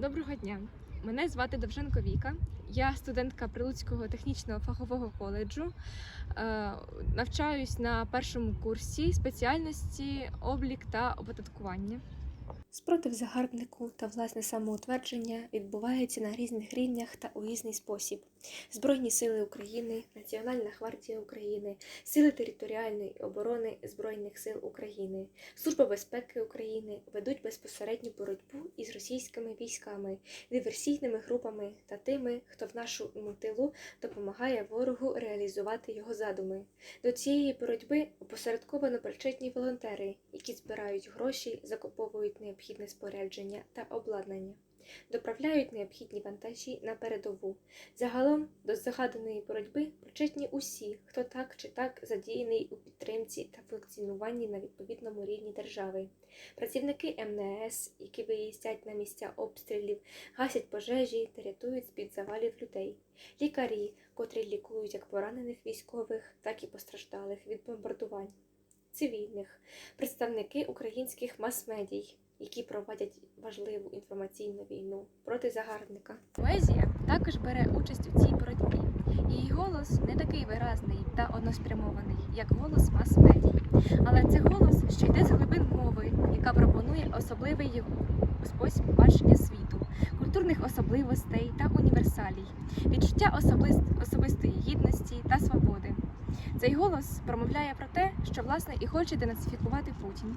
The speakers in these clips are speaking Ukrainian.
Доброго дня. Мене звати Довженко Віка. Я студентка Прилуцького технічного фахового коледжу. Е, Навчаюсь на першому курсі спеціальності облік та оподаткування. Спротив загарбнику та власне самоутвердження відбувається на різних рівнях та у різний спосіб. Збройні сили України, Національна гвардія України, Сили територіальної оборони Збройних сил України, Служба безпеки України ведуть безпосередню боротьбу із російськими військами, диверсійними групами та тими, хто в нашому тилу допомагає ворогу реалізувати його задуми. До цієї боротьби опосередковано причетні волонтери, які збирають гроші, закуповують необхідне спорядження та обладнання, доправляють необхідні вантажі на передову. Загалом до загаданої боротьби причетні усі, хто так чи так задіяний у підтримці та функціонуванні на відповідному рівні держави. Працівники МНС, які виїздять на місця обстрілів, гасять пожежі та рятують з-під завалів людей. Лікарі, котрі лікують як поранених військових, так і постраждалих від бомбардувань, цивільних, представники українських мас-медій, які проводять важливу інформаційну війну проти загарбника. Поезія також бере участь у цій боротьбі. Її голос не такий виразний та односпрямований, як голос мас-медій. Але це голос, що йде з глибин мови, яка пропонує особливий його спосіб бачення світу, культурних особливостей та універсалій, відчуття особис- особистої гідності та свободи. Цей голос промовляє про те, що власне і хоче денацифікувати Путін.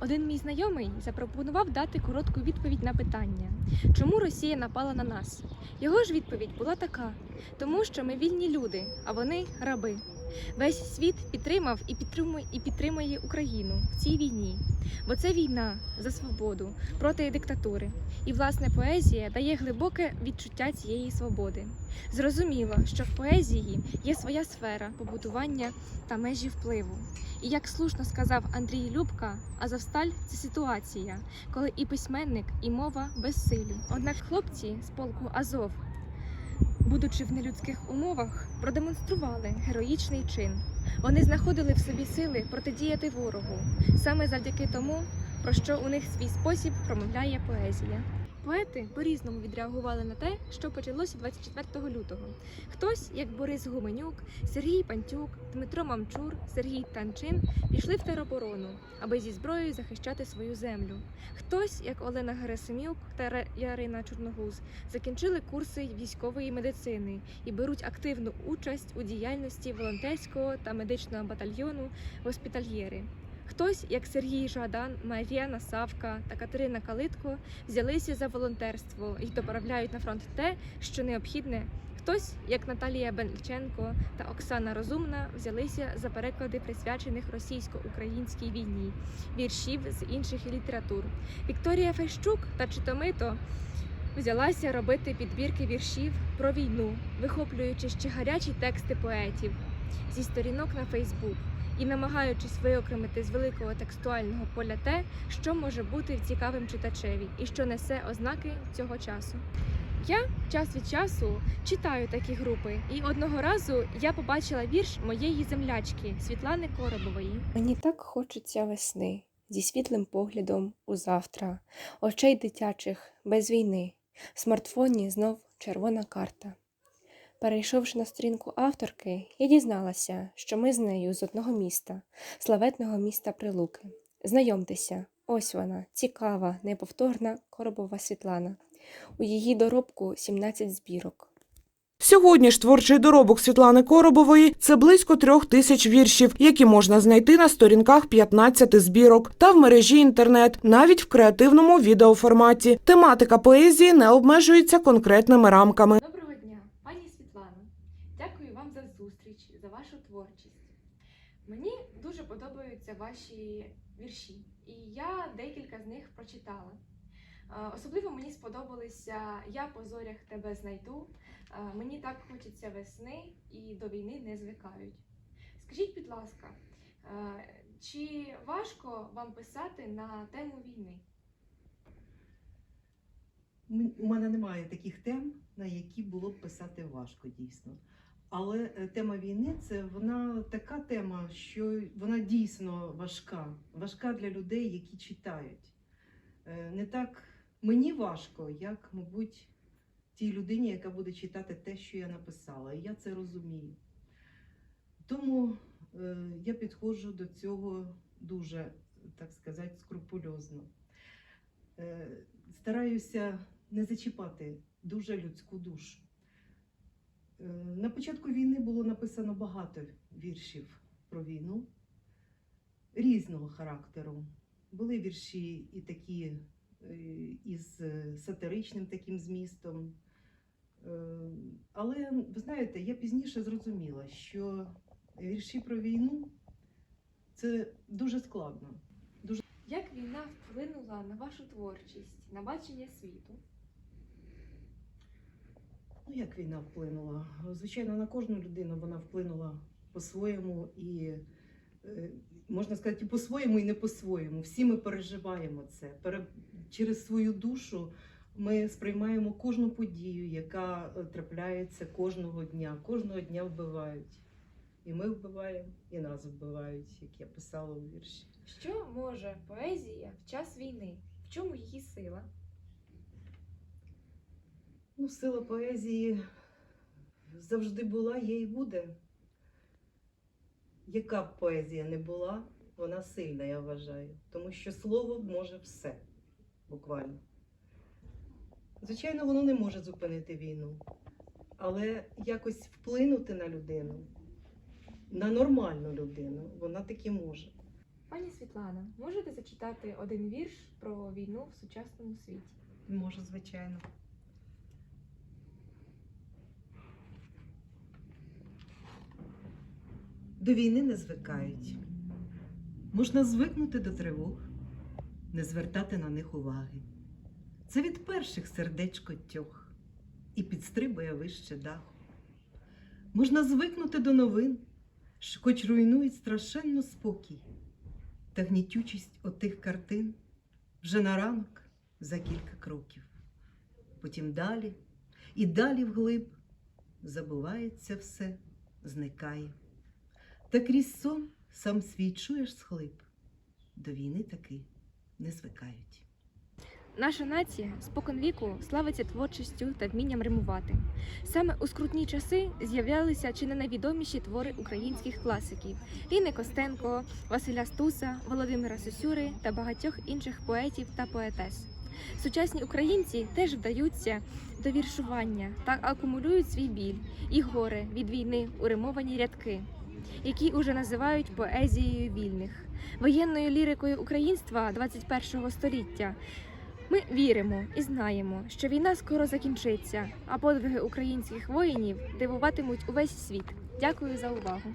Один мій знайомий запропонував дати коротку відповідь на питання, чому Росія напала на нас. Його ж відповідь була така: тому що ми вільні люди, а вони раби. Весь світ підтримав і підтримує, і підтримує Україну в цій війні, бо це війна за свободу проти диктатури. І власне поезія дає глибоке відчуття цієї свободи. Зрозуміло, що в поезії є своя сфера побудування та межі впливу. І як слушно сказав Андрій Любка, Азовсталь це ситуація, коли і письменник, і мова безсилі. Однак хлопці з полку Азов, будучи в нелюдських умовах, продемонстрували героїчний чин. Вони знаходили в собі сили протидіяти ворогу, саме завдяки тому, про що у них свій спосіб промовляє поезія. Поети по-різному відреагували на те, що почалося 24 лютого. Хтось, як Борис Гуменюк, Сергій Пантюк, Дмитро Мамчур, Сергій Танчин, пішли в тероборону, аби зі зброєю захищати свою землю. Хтось, як Олена Герасимюк та Ярина Чорногуз, закінчили курси військової медицини і беруть активну участь у діяльності волонтерського та медичного батальйону госпітальєри. Хтось, як Сергій Жадан, Мар'яна Савка та Катерина Калитко, взялися за волонтерство і доправляють на фронт те, що необхідне. Хтось, як Наталія Бенченко та Оксана Розумна, взялися за переклади присвячених російсько-українській війні, віршів з інших літератур. Вікторія Фещук та Читомито взялася робити підбірки віршів про війну, вихоплюючи ще гарячі тексти поетів зі сторінок на Фейсбук і намагаючись виокремити з великого текстуального поля те, що може бути цікавим читачеві і що несе ознаки цього часу. Я час від часу читаю такі групи, і одного разу я побачила вірш моєї землячки Світлани Коробової. Мені так хочеться весни зі світлим поглядом у завтра, очей дитячих без війни. В смартфоні знов червона карта. Перейшовши на сторінку авторки, я дізналася, що ми з нею з одного міста, славетного міста Прилуки. Знайомтеся, ось вона, цікава, неповторна Коробова Світлана. У її доробку 17 збірок. Сьогодні ж творчий доробок Світлани Коробової це близько трьох тисяч віршів, які можна знайти на сторінках 15 збірок та в мережі інтернет, навіть в креативному відеоформаті. Тематика поезії не обмежується конкретними рамками. Доброго дня, пані Світлано. Дякую вам за зустріч, за вашу творчість. Мені дуже подобаються ваші вірші, і я декілька з них прочитала. Е, Особливо мені сподобалися Я по зорях тебе знайду. Е, Мені так хочеться весни і до війни не звикають. Скажіть, будь ласка, е, чи важко вам писати на тему війни? У мене немає таких тем, на які було б писати важко дійсно. Але е, тема війни це вона така тема, що вона дійсно важка. Важка для людей, які читають. Е, Не так Мені важко, як, мабуть, тій людині, яка буде читати те, що я написала. І я це розумію. Тому е, я підходжу до цього дуже, так сказати, скрупульозно. Стараюся не зачіпати дуже людську душу. На початку війни було написано багато віршів про війну різного характеру. Були вірші і такі е, із сатиричним таким змістом. Е, Але ви знаєте, я пізніше зрозуміла, що вірші про війну це дуже складно. Дуже... Як війна вплинула на вашу творчість, на бачення світу? Ну, як війна вплинула? Звичайно, на кожну людину вона вплинула по-своєму і е, можна сказати, і по-своєму, і не по-своєму. Всі ми переживаємо це. Через свою душу ми сприймаємо кожну подію, яка е, трапляється кожного дня. Кожного дня вбивають. І ми вбиваємо, і нас вбивають, як я писала у вірші. Що може поезія в час війни? В чому її сила? Ну, сила поезії завжди була, є і буде. Яка б поезія не була, вона сильна, я вважаю. Тому що слово може все, буквально. Звичайно, воно не може зупинити війну, але якось вплинути на людину, на нормальну людину, вона таки може. Пані Світлана, можете зачитати один вірш про війну в сучасному світі? Може, звичайно. До війни не звикають. Можна звикнути до тривог, не звертати на них уваги. Це від перших сердечко тьох і підстрибує вище даху. Можна звикнути до новин, що хоч руйнують страшенно спокій, та гнітючість отих картин вже на ранок за кілька кроків. Потім далі і далі вглиб забувається все, зникає. Та крізь сон сам свій чуєш схлип. До війни таки не звикають. Наша нація споконвіку славиться творчістю та вмінням римувати. Саме у скрутні часи з'являлися чи не найвідоміші твори українських класиків Ліни Костенко, Василя Стуса, Володимира Сосюри та багатьох інших поетів та поетес. Сучасні українці теж вдаються до віршування та акумулюють свій біль і горе від війни у римовані рядки, які уже називають поезією вільних, воєнною лірикою українства 21 століття. Ми віримо і знаємо, що війна скоро закінчиться, а подвиги українських воїнів дивуватимуть увесь світ. Дякую за увагу.